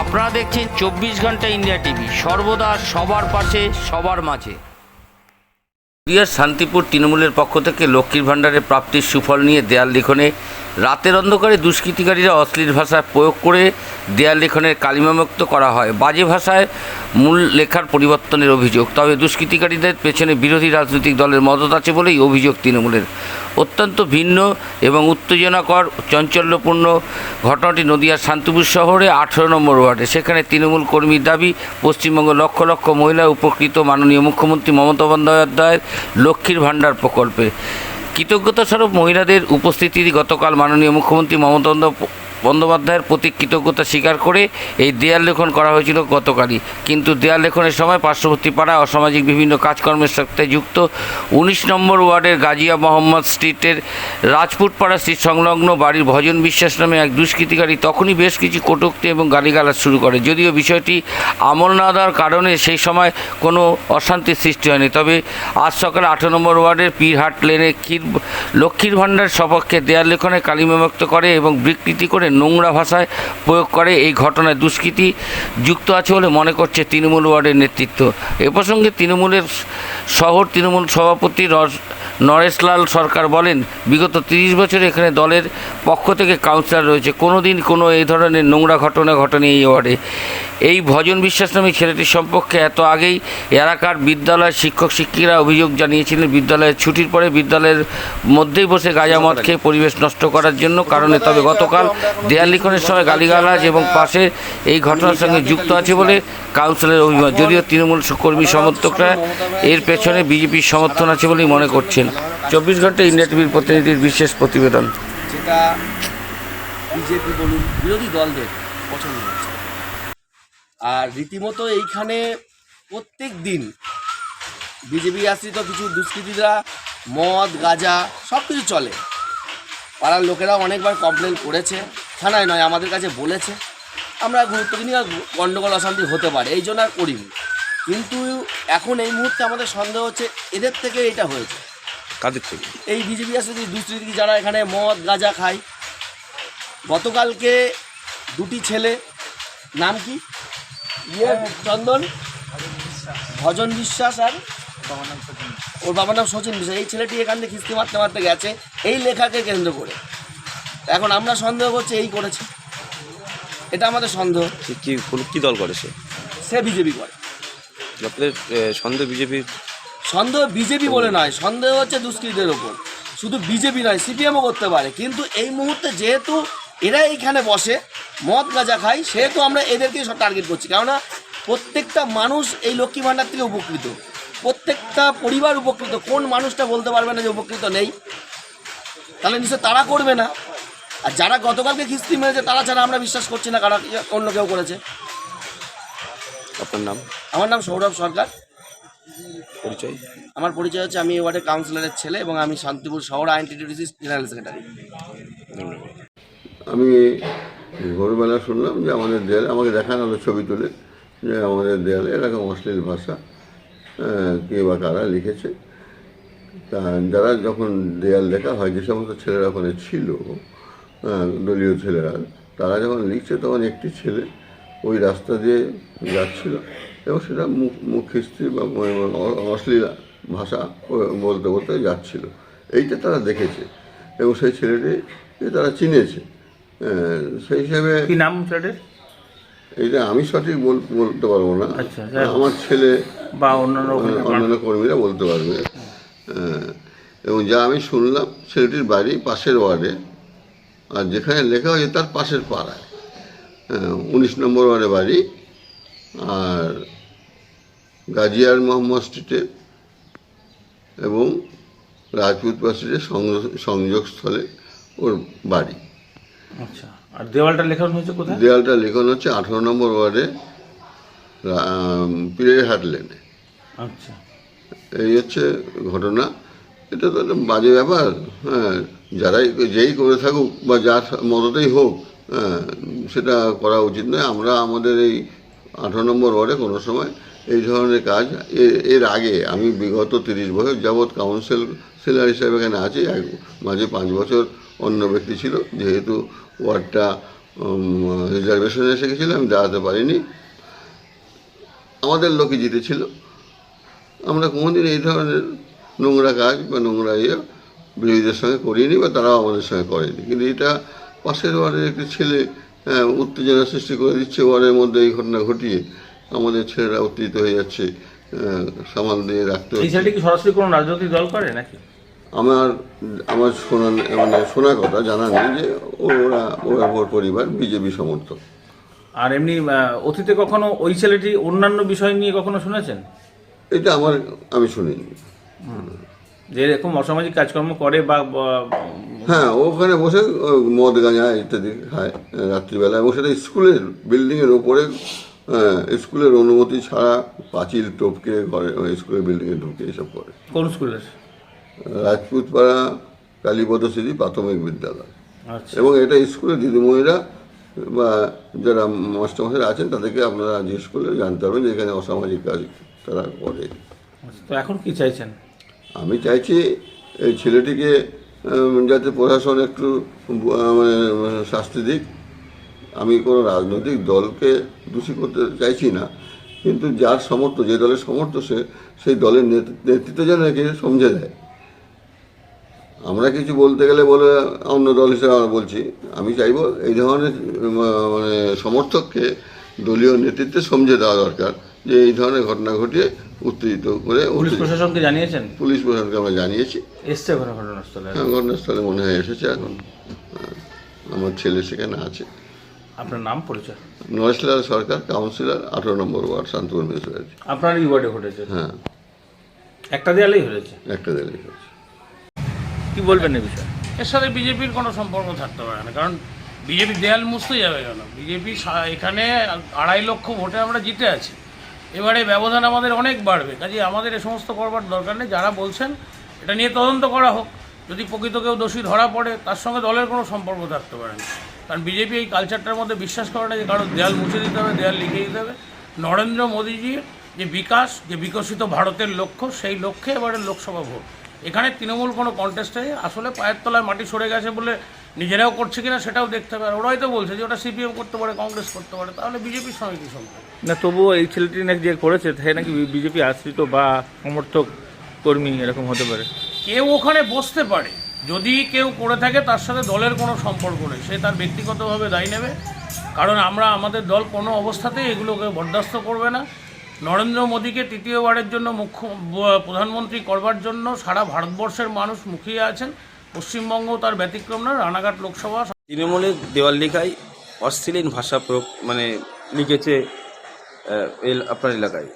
আপনারা দেখছেন চব্বিশ ঘণ্টা ইন্ডিয়া টিভি। সর্বদা সবার পাশে, সবার মাঝে। শান্তিপুর তৃণমূলের পক্ষ থেকে লক্ষ্মীর ভাণ্ডারের প্রাপ্তির সুফল নিয়ে দেয়াল লিখনে রাতের অন্ধকারে দুষ্কৃতিকারীরা অশ্লীল ভাষা প্রয়োগ করে দেয়াল লেখনের কালিমামুক্ত করা হয়। বাজে ভাষায় মূল লেখার পরিবর্তনের অভিযোগ। তবে দুষ্কৃতিকারীদের পেছনে বিরোধী রাজনৈতিক দলের মদত আছে বলেই অভিযোগ তৃণমূলের। অত্যন্ত ভিন্ন এবং উত্তেজনাকর, চাঞ্চল্যপূর্ণ ঘটনাটি নদিয়ার শান্তিপুর শহরে আঠেরো নম্বর ওয়ার্ডে। সেখানে তৃণমূল কর্মীর দাবি, পশ্চিমবঙ্গ লক্ষ লক্ষ মহিলা উপকৃত মাননীয় মুখ্যমন্ত্রী মমতা বন্দ্যোপাধ্যায়ের লক্ষ্মীর ভাণ্ডার প্রকল্পে। কৃতজ্ঞতা স্বরূপ মহিলাদের উপস্থিতি গতকাল মাননীয় মুখ্যমন্ত্রী মমতা বন্দ্যোপাধ্যায়ের প্রতি কৃতজ্ঞতা স্বীকার করে এই দেয়াল লেখন করা হয়েছিল গতকালই। কিন্তু দেয়াল লেখনের সময় পার্শ্ববর্তী পাড়া অসামাজিক বিভিন্ন কাজকর্মের সাথে যুক্ত উনিশ নম্বর ওয়ার্ডের গাজিয়া মোহাম্মদ স্ট্রিটের রাজপুত পাড়া স্ট্রিট সংলগ্ন বাড়ির ভজন বিশ্বাস নামে এক দুষ্কৃতিকারী তখনই বেশ কিছু কটূক্তি এবং গালিগালাজ শুরু করে। যদিও বিষয়টি আমল না দেওয়ার কারণে সেই সময় কোনো অশান্তির সৃষ্টি হয়নি। তবে আজ সকালে আঠেরো নম্বর ওয়ার্ডের পীরহাট লেনে ক্ষীর লক্ষ্মীর ভাণ্ডার সপক্ষে দেয়াল লেখনে কালিমামুক্ত করে এবং বিকৃতি করে নোংরা ভাষায় প্রয়োগ করে এই ঘটনায় দুষ্কৃতি যুক্ত আছে বলে মনে করছে তৃণমূল ওয়ার্ডের নেতৃত্ব। এ প্রসঙ্গে তৃণমূলের শহর তৃণমূল সভাপতি নরেশলাল সরকার বলেন, বিগত তিরিশ বছরে এখানে দলের পক্ষ থেকে কাউন্সিলর রয়েছে। কোনোদিন কোনো এই ধরনের নোংরা ঘটনা ঘটেনি এই ওয়ার্ডে। এই ভজন বিশ্বাস নামী ছেলেটির সম্পর্কে এত আগেই এলাকার বিদ্যালয়ের শিক্ষক শিক্ষিকারা অভিযোগ জানিয়েছিলেন, বিদ্যালয়ের ছুটির পরে বিদ্যালয়ের মধ্যেই বসে গাঁজা মদ খেয়ে পরিবেশ নষ্ট করার জন্য কারণে তবে গতকাল দেয়াল লিখনের সময় গালিগালাজ এবং পাশে এই ঘটনার সঙ্গে যুক্ত আছে বলে কাউন্সিলের অভিমত। যদিও তৃণমূল কর্মী সমর্থকরা এর পেছনে বিজেপির সমর্থন আছে বলেই মনে করছেন। চব্বিশ ঘণ্টা ইন্ডিয়া টিভির প্রতিনিধির বিশেষ প্রতিবেদন। বিজেপি বলুন, বিরোধী দলদের পছন্দ। আর রীতিমতো এইখানে প্রত্যেক দিন বিজেপি আশ্রিত কিছু দুষ্কৃতীরা মদ গাঁজা সব কিছু চলে। পাড়ার লোকেরা অনেকবার কমপ্লেন করেছে। থানায় নয় আমাদের কাছে বলেছে। আমরা গুরুত্ব না গণ্ডগোল অশান্তি হতে পারে এই জন্য আর করিনি। কিন্তু এখন এই মুহূর্তে আমাদের সন্দেহ হচ্ছে এদের থেকে এটা হয়েছে। কাদের থেকে? এই বিজেপি যে দুষ্কৃতী যারা এখানে মদ গাঁজা খায় গতকালকে দুটি ছেলে নাম কি? ইয়ে চন্দন ভজন বিশ্বাস আর ওর বাবার নাম সচিন বিশ্বাস। এই ছেলেটি এখান থেকে খিস্তি মারতে মারতে গেছে এই লেখাকে কেন্দ্র করে। এখন আমরা সন্দেহ করছি এই করেছে। এটা আমাদের সন্দেহ। কি কি দল করে সে? সে বিজেপি করে। আপনাদের সন্দেহ বিজেপির সন্দেহ বিজেপি বলে নয় সন্দেহ হচ্ছে দুষ্কৃতের ওপর। শুধু বিজেপি নয় সিপিএমও করতে পারে। কিন্তু এই মুহূর্তে যেহেতু এরা এইখানে বসে মদ গাঁজা খায় সেহেতু আমরা এদেরকেই সব টার্গেট করছি। কেননা প্রত্যেকটা মানুষ এই লক্ষ্মী ভাণ্ডার থেকে উপকৃত। প্রত্যেকটা পরিবার উপকৃত। কোন মানুষটা বলতে পারবে না যে উপকৃত নেই? তাহলে নিশ্চয় তারা করবে না। আর যারা গতকালকে কিস্তি মেরেছে তারা ছাড়া আমরা বিশ্বাস করছি না কারা অন্য কেউ করেছে। আপনার নাম? আমার নাম সৌরভ সরকার। পরিচয়? আমার পরিচয় হচ্ছে আমি ওয়ার্ডের কাউন্সিলরের ছেলে এবং আমি শান্তিপুর শহর আইন টিটিডিসি জেনারেল সেক্রেটারি। ধন্যবাদ। আমি ভোরবেলা শুনলাম যে আমাদের দেয়ালে, আমাকে দেখানো হলো ছবি তুলে, যে আমাদের দেয়ালে এরকম অশ্লীল ভাষা কে বা কারা লিখেছে। তা যারা যখন দেয়াল লেখা হয়, যে সমস্ত ছেলেরা ওখানে ছিল দলীয় ছেলেরা, তারা যখন লিখছে, তখন একটি ছেলে ওই রাস্তা দিয়ে যাচ্ছিল এবং সেটা মুখ মুখ খিস্তি বা অশ্লীল ভাষা বলতে বলতে যাচ্ছিল। এইটা তারা দেখেছে এবং সেই ছেলেটি তারা চিনেছে। সেই হিসেবে কি নাম ছেলেটির এটা আমি সঠিক বল- বলতে পারব না। আচ্ছা। আমার ছেলে বা অন্যান্য অন্যান্য কর্মীরা বলতে পারবে। আহ, এবং যা আমি শুনলাম ছেলেটির বাড়ি পাশের ওয়ার্ডে আর যেখানে লেখা হয়েছে তার পাশের পাড়ায়। উনিশ নম্বর ওয়ার্ডে বাড়ি আর গাজিয়ার মোহাম্মদ স্ট্রিটে এবং রাজপুত স্ট্রিটের সংযোগ- সংযোগস্থলে ওর বাড়ি। আচ্ছা আর দেওয়ালটা লেখানো হয়েছে কোথায়? লেখন হচ্ছে আঠারো নম্বর ওয়ার্ডে পীরের হাট লেনে। আচ্ছা। এই হচ্ছে ঘটনা। এটা তো একটা বাজে ব্যাপার হ্যাঁ যারাই যেই করে থাকুক বা যার মদতেই হোক হ্যাঁ সেটা করা উচিত নয়। আমরা আমাদের এই আঠারো নম্বর ওয়ার্ডে কোনো সময় এই ধরনের কাজ এর আগে আমি বিগত তিরিশ বছর যাবৎ কাউন্সিল সেলার হিসাবে এখানে আছি। মাঝে পাঁচ বছর অন্য ব্যক্তি ছিল যেহেতু ওয়ার্ডটা রিজার্ভেশনে এসে গেছিল আমি দাঁড়াতে পারিনি। আমাদের লোকই জিতেছিল। আমরা কোনোদিন এই ধরনের নোংরা কাজ বা নোংরা ইয়ে বিরোধীদের সঙ্গে করিনি বা তারাও আমাদের সঙ্গে করেনি। কিন্তু এটা পাশের ওয়ার্ডের একটি ছেলে হ্যাঁ, উত্তেজনা সৃষ্টি করে দিচ্ছে। ওয়ার্ডের মধ্যে এই ঘটনা ঘটিয়ে আমাদের ছেলেরা উত্তেজিত হয়ে যাচ্ছে সামাল দিয়ে রাখতে সরাসরি কোনো রাজনৈতিক দল করে নাকি? আমার আমার শোনা মানে শোনা কথা জানা নেই যে ওরা ওরা ওর পরিবার বিজেপি সমর্থক। আর এমনি অতীতে কখনো ওই ছেলেটি অন্যান্য বিষয় নিয়ে কখনো শুনেছেন? এটা আমার আমি শুনিনি। যে এরকম অসামাজিক কাজকর্ম করে বা হ্যাঁ ওখানে বসে মদ গাঁজা ইত্যাদি খায় আহ, রাত্রিবেলা এবং সেটা স্কুলের বিল্ডিংয়ের ওপরে স্কুলের অনুমতি ছাড়া পাঁচিল টপকে ঘরে স্কুলের বিল্ডিংয়ে ঢুকে এসব করে। কোন স্কুলের? রাজপুতপাড়া কালীপদ স্মৃতি প্রাথমিক বিদ্যালয়। আচ্ছা। এবং এটা স্কুলের দিদিমণিরা বা যারা মাস্টারমশাই আছেন তাদেরকে আপনারা জিজ্ঞেস করলে জানতে পারবেন যে এখানে অসামাজিক কাজ তারা করে। আচ্ছা, তো এখন কি চাইছেন? আমি চাইছি এই ছেলেটিকে যাতে প্রশাসন একটু মানে শাস্তি দিক। আমি কোনো রাজনৈতিক দলকে দোষী করতে চাইছি না কিন্তু যার সমর্থ যে দলের সমর্থ সে সেই দলের নেত- নেতৃত্ব যেন একে সমঝে দেয়। আমরা কিছু বলতে গেলে বলে অন্য দল হিসেবে আমরা বলছি। আমি চাইব এই ধরনের মানে সমর্থককে দলীয় নেতৃত্বে সমঝে দেওয়া দরকার যে এই ধরনের ঘটনা ঘটিয়ে উত্তেজিত করে পুলিশ প্রশাসনকে জানিয়েছেন? পুলিশ প্রশাসনকে আমরা জানিয়েছি। এসছে ঘটনা ঘটনাস্থলে? হ্যাঁ, ঘটনাস্থলে মনে হয় এসেছে এখন। আমার ছেলে সেখানে আছে। আপনার নাম পরিচয়? নরেশলাল সরকার কাউন্সিলর আঠারো নম্বর ওয়ার্ড শান্তপুর মিউনিসিপ্যালিটি আপনার এই ওয়ার্ডে ঘটেছে? হ্যাঁ। একটা দেয়ালেই হয়েছে? একটা দেরি হচ্ছে কি বলবেন এই বিষয়ে? এর সাথে বিজেপির কোনো সম্পর্ক থাকতে পারে না, কারণ বিজেপি দেয়াল মুছতে যাবে কেন? বিজেপি এখানে আড়াই লক্ষ ভোটে আমরা জিতে আছি। এবারে ব্যবধান আমাদের অনেক বাড়বে, কাজে আমাদের এ সমস্ত করবার দরকার নেই, যারা বলছেন এটা নিয়ে তদন্ত করা হোক। যদি প্রকৃত কেউ দোষী ধরা পড়ে, তার সঙ্গে দলের কোনো সম্পর্ক থাকতে পারে না। কারণ বিজেপি এই কালচারটার মধ্যে বিশ্বাস করে না যে কারও দেয়াল মুছে দিতে হবে, দেয়াল লিখে দিতে হবে। নরেন্দ্র মোদীজির যে বিকাশ, যে বিকশিত ভারতের লক্ষ্য, সেই লক্ষ্যে এবারে লোকসভা ভোট। এখানে তৃণমূল কোনো কন্টেস্টে আসলে পায়ের তলায় মাটি সরে গেছে বলে নিজেরাও করছে কিনা সেটাও দেখতে হবে। আর ওরাই তো বলছে যে ওটা সিপিএম করতে পারে কংগ্রেস করতে পারে তাহলে বিজেপির সঙ্গে কি সম্পর্ক? না তবুও এই ছেলেটি নাকি যে করেছে সে নাকি বিজেপি আশ্রিত বা সমর্থক কর্মী এরকম হতে পারে? কেউ ওখানে বসতে পারে। যদি কেউ করে থাকে তার সাথে দলের কোনো সম্পর্ক নেই। সে তার ব্যক্তিগতভাবে দায়ী নেবে। কারণ আমরা আমাদের দল কোনো অবস্থাতেই এগুলোকে বরদাস্ত করবে না। নরেন্দ্র মোদীকে তৃতীয়বারের জন্য মুখ্য প্রধানমন্ত্রী করবার জন্য সারা ভারতবর্ষের মানুষ মুখিয়ে আছেন। পশ্চিমবঙ্গ তার ব্যতিক্রম না রানাঘাট লোকসভা তৃণমূলের দেওয়াল লেখায় অশ্লীল ভাষা প্রয়োগ মানে লিখেছে এল- আপনার এলাকায়।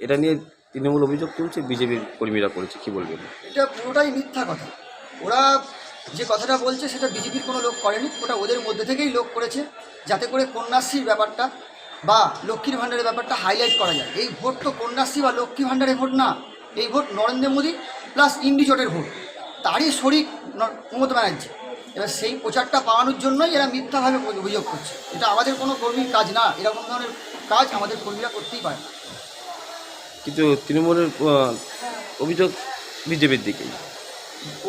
এটা নিয়ে তৃণমূল অভিযোগ তুলছে বিজেপির কর্মীরা করেছে কি বলবেন? এটা পুরোটাই মিথ্যা কথা। ওরা যে কথাটা বলছে সেটা বিজেপির কোনো লোক করেনি ওটা ওদের মধ্যে থেকেই লোক করেছে যাতে করে কন্যাশ্রীর ব্যাপারটা বা লক্ষ্মীর ভাণ্ডারের ব্যাপারটা হাইলাইট করা যায়। এই ভোট তো কন্যাশ্রী বা লক্ষ্মী ভাণ্ডারের ভোট না। এই ভোট নরেন্দ্র মোদী প্লাস ইন্ডিজোটের ভোট। তারই শরিক মমতা ব্যানার্জি। এবার সেই প্রচারটা পাওয়ানোর জন্যই এরা মিথ্যাভাবে অভিযোগ করছে। এটা আমাদের কোনো কর্মীর কাজ না। এরকম ধরনের কাজ আমাদের কর্মীরা করতেই পারে। কিন্তু তৃণমূলের অভিযোগ বিজেপির দিকেই।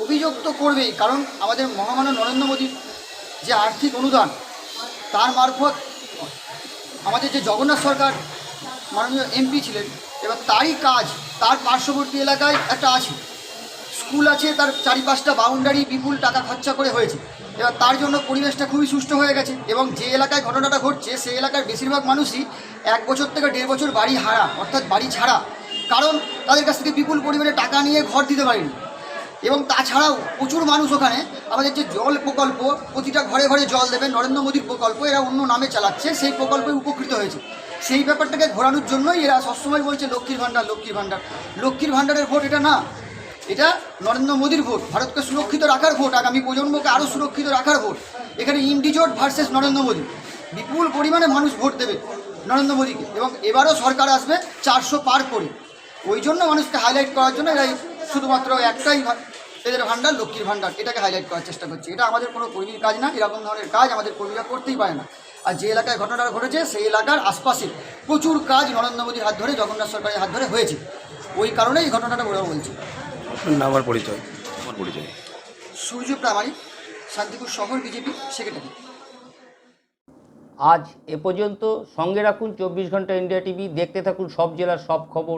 অভিযোগ তো করবেই। কারণ আমাদের মহামানব নরেন্দ্র মোদীর যে আর্থিক অনুদান তার মারফত আমাদের যে জগন্নাথ সরকার মাননীয় এমপি ছিলেন, এবার তারই কাজ, তার পার্শ্ববর্তী এলাকায় একটা আছে। স্কুল আছে, তার চারি পাঁচটা বাউন্ডারি বিপুল টাকা খরচা করে হয়েছে। এবার তার জন্য পরিবেশটা খুবই সুষ্ঠু হয়ে গেছে এবং যে এলাকায় ঘটনাটা ঘটছে, সেই এলাকার বেশিরভাগ মানুষই এক বছর থেকে দেড় বছর বাড়ি হারা, অর্থাৎ বাড়ি ছাড়া। কারণ তাদের কাছ থেকে বিপুল পরিমাণে টাকা নিয়ে ঘর দিতে পারেনি। এবং তাছাড়াও প্রচুর মানুষ ওখানে। আমাদের যে জল প্রকল্প, প্রতিটা ঘরে ঘরে জল দেবে, নরেন্দ্র মোদীর প্রকল্প, এরা অন্য নামে চালাচ্ছে, সেই প্রকল্পে উপকৃত হয়েছে। সেই ব্যাপারটাকে ঘোরানোর জন্যই এরা সবসময় বলছে, লক্ষ্মীর ভাণ্ডার লক্ষ্মীর ভাণ্ডার। লক্ষ্মীর ভাণ্ডারের ভোট এটা না, এটা নরেন্দ্র মোদীর ভোট, ভারতকে সুরক্ষিত রাখার ভোট, আগামী প্রজন্মকে আরও সুরক্ষিত রাখার ভোট। এখানে ইন্ডিজোট ভার্সেস নরেন্দ্র মোদী। বিপুল পরিমাণে মানুষ ভোট দেবে নরেন্দ্র মোদীকে এবং এবারও সরকার আসবে চারশো পার করে। ওই জন্য মানুষকে হাইলাইট করার জন্য এরা শুধুমাত্র একটাই এদের ভাণ্ডার লক্ষ্মীর ভাণ্ডার। এটাকে হাইলাইট করার চেষ্টা করছি। এটা আমাদের কোনো কর্মীর কাজ না এরকম ধরনের কাজ আমাদের কর্মীরা করতেই পারে না। আর যে এলাকায় ঘটনাটা ঘটেছে সেই এলাকার আশপাশে প্রচুর কাজ নরেন্দ্র মোদীর হাত ধরে জগন্নাথ সরকারের হাত ধরে হয়েছে। ওই কারণেই এই ঘটনাটা ওরা বলছে। নাম আর পরিচয়। আমার পরিচয়। সূর্য প্রামাণিক শান্তিপুর শহর বিজেপি সেক্রেটারি। আজ এ পর্যন্ত সঙ্গে রাখুন চব্বিশ ঘণ্টা ইন্ডিয়া টিভি দেখতে থাকুন সব জেলার সব খবর।